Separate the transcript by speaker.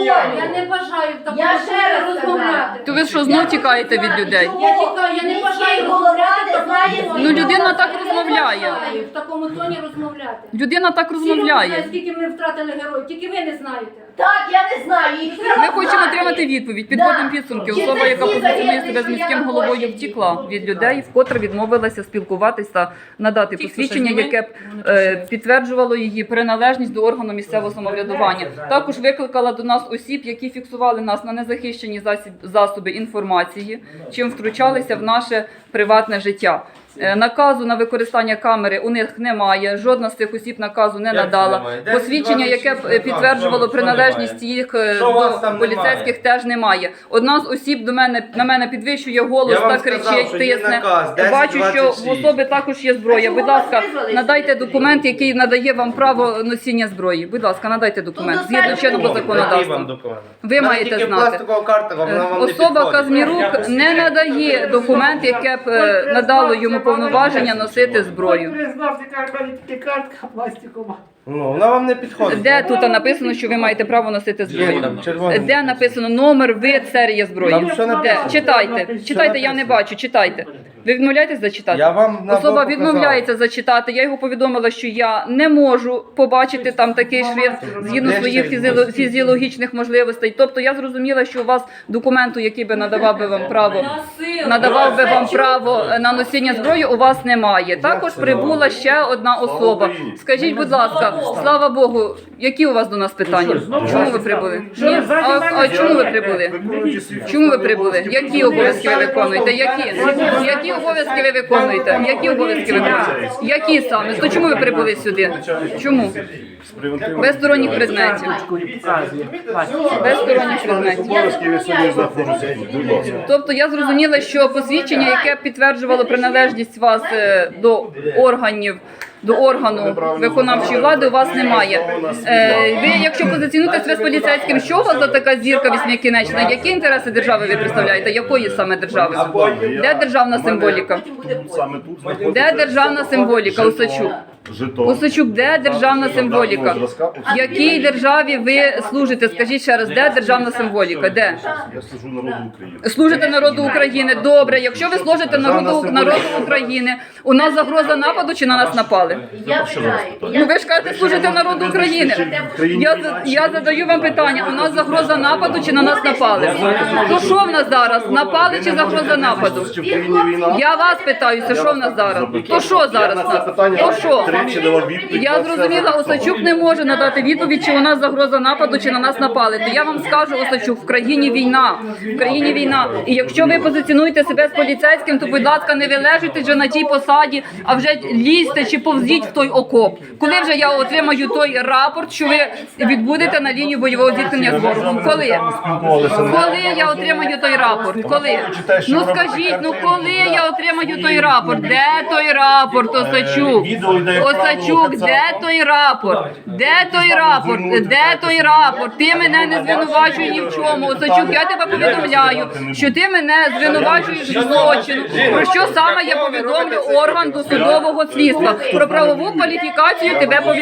Speaker 1: ніякого.
Speaker 2: Я не бажаю в такому
Speaker 3: Я ще раз
Speaker 2: розмовляти.
Speaker 4: То ви що, знов тікаєте від людей?
Speaker 2: Я тікаю, я не бажаю розмовляти в такому тоні.
Speaker 4: Ну, людина так
Speaker 2: Я бажаю в такому тоні розмовляти.
Speaker 4: Людина так
Speaker 2: Всі люди знають,
Speaker 4: розмовляє.
Speaker 2: скільки ми втратили героїв, тільки ви не знаєте.
Speaker 3: Так, я не знаю. їх треба
Speaker 4: Ми хочемо
Speaker 3: знати.
Speaker 4: отримати відповідь. Підводимо
Speaker 3: Да.
Speaker 4: підсумки.
Speaker 3: Чи
Speaker 4: Особа,
Speaker 3: це
Speaker 4: яка
Speaker 3: всі
Speaker 4: позиціонує
Speaker 3: загиблі,
Speaker 4: себе з
Speaker 3: що я
Speaker 4: міським
Speaker 3: на
Speaker 4: головою, втікла від людей, вкотре відмовилася спілкуватися, надати
Speaker 5: Ті, хто
Speaker 4: посвідчення,
Speaker 5: щось
Speaker 4: яке б е, підтверджувало її приналежність до органу місцевого самоврядування. Також викликала до нас осіб, які фіксували нас на незахищені засіб- засоби інформації, чим втручалися в наше приватне життя. Е, Наказу на використання камери у них немає. Жодна з цих осіб наказу не
Speaker 1: Як
Speaker 4: надала.
Speaker 1: немає?
Speaker 4: Посвідчення, яке б е,
Speaker 1: 26
Speaker 4: підтверджувало
Speaker 1: що
Speaker 4: приналежність їх е, до поліцейських теж немає. Одна з осіб до мене на мене підвищує голос та кричить, тисне. Бачу, що в особи також є зброя. Будь ласка, надайте документ, який надає вам право носіння зброї. Будь ласка, надайте документ згідно чинного законодавства. Ви маєте знати. Особа. Казмірук не надає документ, яке б надало йому повноваження носити зброю.
Speaker 5: Признався, каже, в мене тільки картка пластикова.
Speaker 1: Ну, вона вам не підходить.
Speaker 4: Де тут написано, що ви маєте право носити зброю?
Speaker 1: там червоним.
Speaker 4: Де написано номер, вид, серія зброї?
Speaker 1: Там що
Speaker 4: Де?
Speaker 1: написано?
Speaker 4: Читайте, читайте, я не бачу, читайте. Ви відмовляєтесь зачитати?
Speaker 1: Я вам на
Speaker 4: Особа відмовляється зачитати. Я його повідомила, що я не можу побачити там такий шрифт згідно своїх фізіологічних можливостей. Тобто я зрозуміла, що у вас документу, який би надавав би вам право, надавав би вам право на носіння зброї, у вас немає. Також прибула ще одна особа. Скажіть, будь ласка, слава Богу, які у вас до нас питання? Чому ви прибули? Ні? А, а чому ви прибули? Чому ви прибули? Які обов'язки ви виконуєте? Які? Які обов'язки ви виконуєте? Які обов'язки ви виконуєте? Які саме? То чому ви прибули сюди? Чому? Без сторонніх предметів. Без сторонніх предметів. Тобто я зрозуміла, що посвідчення, яке підтверджувало приналежність вас е, до органів. До органу виконавчої влади у вас немає. Е, ви, якщо позиціонуєте себе з поліцейським, що у вас за така зірка вісьмикінечна? Які інтереси держави ви представляєте? Якої саме держави? Де державна символіка?
Speaker 6: Саме тут знаходиться
Speaker 4: Де державна символіка? Усачук?
Speaker 6: жетон.
Speaker 4: Усачук, де державна символіка? Якій державі ви служите? Скажіть ще раз, де державна символіка? Де?
Speaker 6: Я служу народу України.
Speaker 4: Служите народу України. Добре. Якщо ви служите народу народу України, у нас загроза нападу чи на нас напали?
Speaker 3: Я питаю.
Speaker 4: Ну ви ж кажете, служите народу України. Я я задаю вам питання. У нас загроза нападу чи на нас напали? То що в нас зараз? Напали чи загроза нападу?
Speaker 6: Чи в країні війна?
Speaker 4: Я вас питаюся, що в нас зараз? То що зараз?
Speaker 6: Я
Speaker 4: в нас? То що?
Speaker 6: тричі давав відповідь.
Speaker 4: Я зрозуміла, Осачук не може надати відповідь, чи у нас загроза нападу, чи на нас напали. То я вам скажу, Осачук, в країні війна. В країні війна. І якщо ви позиціонуєте себе з поліцейським, то будь ласка, не вилежуйте вже на тій посаді, а вже лізьте чи повзіть в той окоп. Коли вже я отримаю той рапорт, що ви відбудете на лінію бойового зіткнення з ворогом? Коли? Коли я отримаю той рапорт? Коли? Ну скажіть, ну коли я отримаю той рапорт? Де той рапорт, Осачук? Осачук, де той рапорт? Де той рапорт? Де той рапорт? Ти мене не звинувачуй ні в чому. Осачук, я тебе повідомляю, що ти мене звинувачуєш в злочину. Про що саме я повідомлю орган досудового слідства? Про правову кваліфікацію тебе повідомляю.